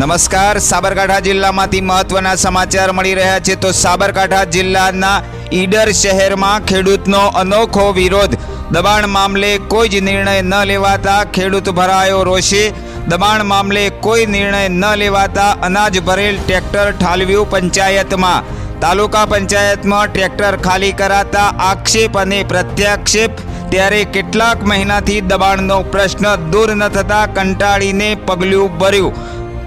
નમસ્કાર. સાબરકાંઠા જિલ્લામાંથી મહત્વના સમાચાર મળી રહ્યા છે. તો સાબરકાંઠા જિલ્લાના ઈડર શહેરમાં ખેડૂતનો અનોખો વિરોધ. દબાણ મામલે કોઈ જ નિર્ણય ન લેવાતા ખેડૂત ભરાયો રોષે. દબાણ મામલે કોઈ નિર્ણય ન લેવાતા અનાજ ભરેલ ટ્રેક્ટર ઠાલવ્યું પંચાયતમાં. તાલુકા પંચાયતમાં ટ્રેક્ટર ખાલી કરાતા આક્ષેપ અને પ્રત્યાક્ષેપ. ત્યારે કેટલાક મહિનાથી દબાણનો પ્રશ્ન દૂર ન થતાં કંટાળીને પગલું ભર્યું.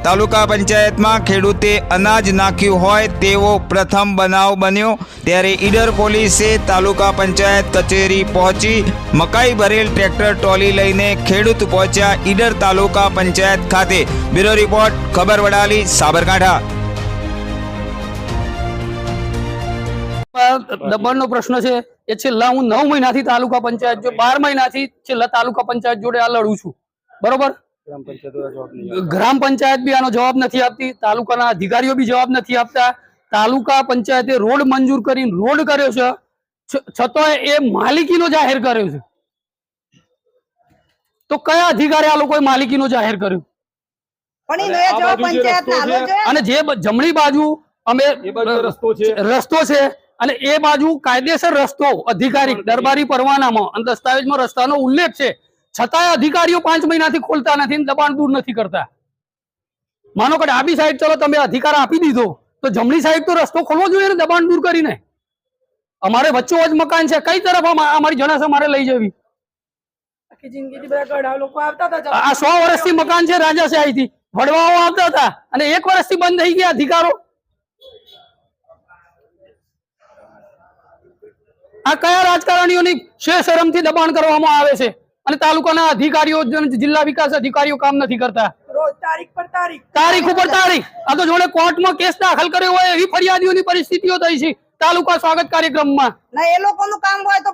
તાલુકા પંચાયતમાં ખેડૂતે અનાજ નાખ્યું હોય તેવો પ્રથમ બનાવ બન્યો. ત્યારે ઈડર પોલીસે તાલુકા પંચાયત કચેરી પહોંચી મકાઈ ભરેલ ટ્રેક્ટર ટ્રોલી લઈને ખેડૂત પહોંચ્યા ઈડર તાલુકા પંચાયત ખાતે. બ્યુરો રિપોર્ટ, ખબર વડાલી, સાબરકાંઠા. દબાણનો પ્રશ્ન છે. એ છેલ્લા હું નવ મહિનાથી તાલુકા પંચાયત જો બાર મહિનાથી છેલ્લા તાલુકા પંચાયત જોડે આ લડું છું. બરોબર? ગ્રામ પંચાયત બી આનો જવાબ નથી આપતી તાલુકાના અધિકારીઓ બી જવાબ નથી આપતા. તાલુકા પંચાયતે રોડ મંજૂર કરીને રોડ કર્યો છે છ- છતાંય એ માલિકીનો જાહેર કર્યો છે. તો કયા અધિકારી આ લોકોએ માલિકીનો જાહેર કર્યો? અને જે જમણી બાજુ અમે રસ્તો છે. રસ્તો છે અને એ બાજુ કાયદેસર રસ્તો અધિકારી દરબારી પરવાનામાં અને દસ્તાવેજમાં રસ્તાનો ઉલ્લેખ છે. છતાંય અધિકારીઓ પાંચ મહિનાથી ખોલતા નથી દબાણ દૂર નથી કરતા. માનો કે ડાબી સાઈડ ચલો તમે અધિકાર આપી દીધો તો જમણી સાઈડ તો રસ્તો ખોલવો જોઈએ ને દબાણ દૂર કરીને. અમારે વચ્ચોવચ મકાન છે કઈ તરફ અમારી જણાશે મારે લઈ જવી? આ સો વર્ષથી મકાન છે રાજાશાહી થી વડવાઓ આવતા હતા અને એક વર્ષથી બંધ થઈ ગયા અધિકારો. આ કયા રાજકારણીઓની શેષરમથી દબાણ કરવામાં આવે છે? અને તાલુકાના અધિકારીઓ જિલ્લા વિકાસ અધિકારીઓ કામ નથી કરતા. તારીખ પર તારીખ. તારીખ ઉપર તારીખ. આ તો જોડે કોર્ટમાં કેસ દાખલ કર્યો હોય એવી ફરિયાદીઓની પરિસ્થિતિઓ થઈ છે. તાલુકા સ્વાગત કાર્યક્રમમાં. ના એ લોકોનું કામ હોય તો